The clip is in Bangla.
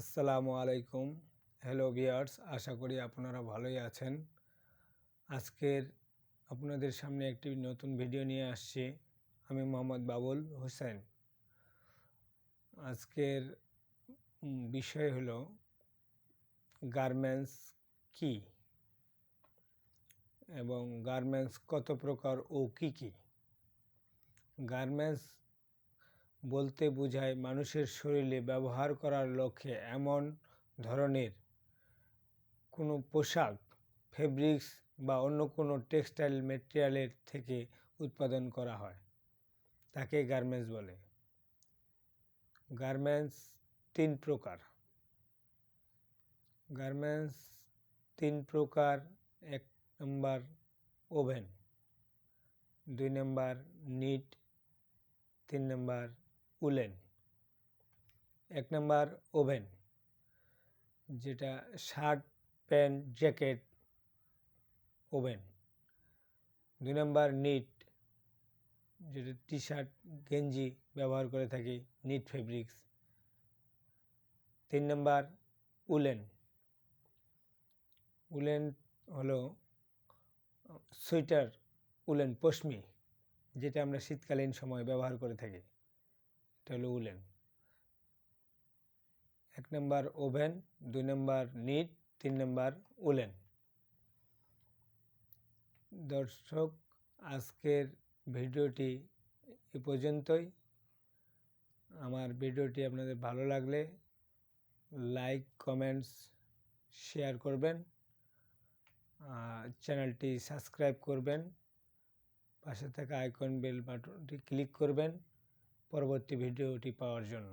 আসসালামু আলাইকুম। হ্যালো ভিয়ার্স আশা করি আপনারা ভালোই আছেন। আজকের আপনাদের সামনে একটি নতুন ভিডিও নিয়ে আসছি। আমি মোহাম্মদ বাবুল হোসেন। আজকের বিষয় হলো গার্মেন্টস কি? এবং গার্মেন্টস কত প্রকার ও কি কি? গার্মেন্টস বলতে বোঝায় মানুষের শরীরে ব্যবহার করার লক্ষ্যে এমন ধরনের কোনো পোশাক, ফেব্রিক্স বা অন্য কোনো টেক্সটাইল মেটেরিয়ালের থেকে উৎপাদন করা হয়। তাকে গার্মেন্টস বলে। গার্মেন্টস তিন প্রকার। গার্মেন্টস তিন প্রকার, এক নম্বর ওভেন, দুই নম্বর নিট, তিন নম্বর উলেন। এক নম্বর ওভেন, যেটা শার্ট, প্যান্ট, জ্যাকেট, ওভেন। দুই নম্বর নিট, যেটা টি শার্ট গেঞ্জি ব্যবহার করে থাকি, নিট ফেব্রিক্স। তিন নম্বর উলেন উলেন হলো সোয়েটার, উলেন পশমি, যেটা আমরা শীতকালীন সময় ব্যবহার করে থাকি। এটা উলেন। এক নম্বর ওভেন, দুই নম্বর নিট, তিন নম্বর উলেন। দর্শক, আজকের ভিডিওটি এ পর্যন্তই। আমার ভিডিওটি আপনাদের ভালো লাগলে লাইক, কমেন্টস, শেয়ার করবেন। চ্যানেলটি সাবস্ক্রাইব করবেন। পাশে থাকা আইকন বেল বাটনটি ক্লিক করবেন। পরবর্তী ভিডিওটি পাওয়ার জন্য।